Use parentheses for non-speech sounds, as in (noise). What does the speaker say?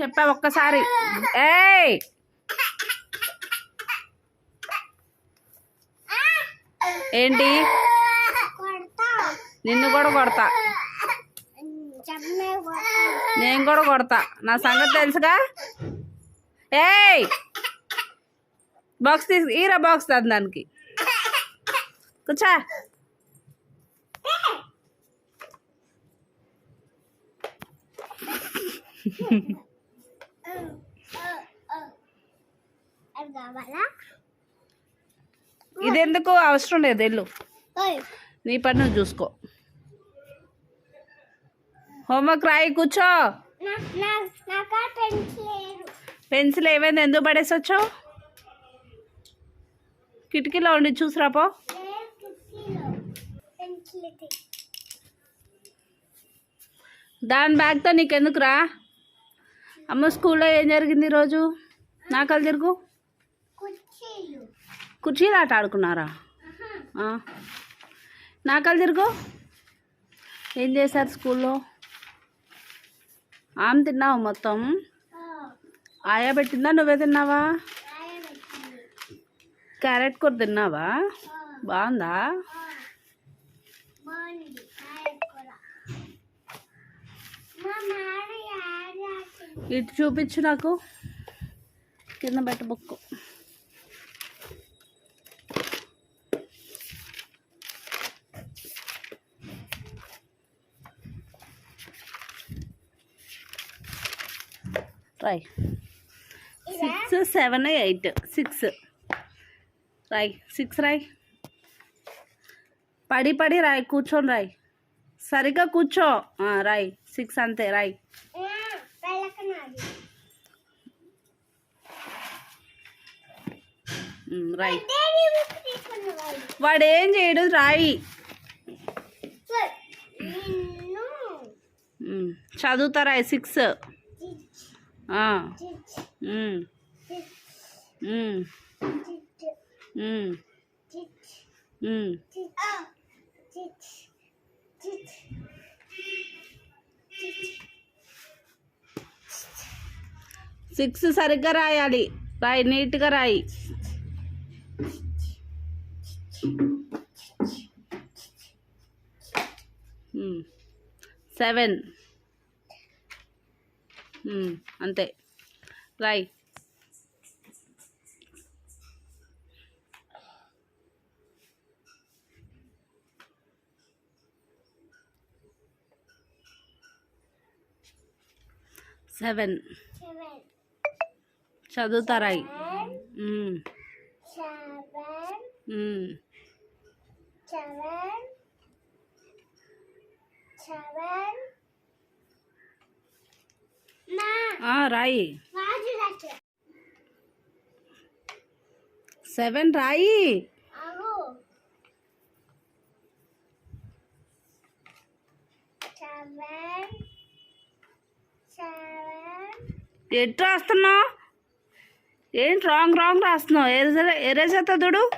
చెప్పా ఒక్కసారి. ఏయ్! ఏంటి? నిన్ను కూడా కొడతా. నేను కూడా కొడతా. నా సంగతి తెలుసుగా? ఏయ్! బాక్స్ తీసు ఈరా బాక్స్ దానికి. కూర్చో. అది (laughs) కావాలా? ఇదెందుకు? అవసరం లేదు వెళ్ళు. నీ పని నువ్వు చూసుకో. హోంవర్క్ రాయి కూర్చో. పెన్సిల్ ఏమైంది? ఎందుకు పడేసి వచ్చావు కిటికీలో ఉండి చూసిరాపో ఇది దాని బ్యాగ్తో నీకెందుకురా? అమ్మ స్కూల్లో ఏం జరిగింది ఈరోజు నాకలు తిరుగు. కుర్చీలు ఆట ఆడుకున్నారా నాకలు తిరుగు. ఏం చేశారు స్కూల్లో? ఆమె తిన్నావు మొత్తం. ఆయా పెట్టిందా? నువ్వే తిన్నావా? క్యారెట్ కూర తిన్నావా? బాగుందా? ఇటు చూపించు నాకు. కింద పెట్ట బుక్కు. రాయ్ సిక్స్ సెవెన్ ఎయిట్ సిక్స్ రాయ్ సిక్స్ రాయ్ పడి పడి రాయ్. కూర్చొని రాయ్. సరిగ్గా కూర్చో. రాయ్. సిక్స్ అంతే రాయ్. రాయ్. వాడు ఏం చేయడు రాయి. నిన్ను ఉమ్, చదువుతా రాయ్. సిక్స్ సిక్స్ సరిగ్గా రాయాలి. రాయి నీట్గా రాయి. సెవెన్. అంతే. రాయ్. సెవెన్. సెవెన్. seven, రాయి. సెవెన్ రాయి. ఎటు రాస్తున్నావు? ఏంటి రాంగ్ రాంగ్ రాస్తున్నావు? ఎరేజర్ ఎరేజర్తో చూడు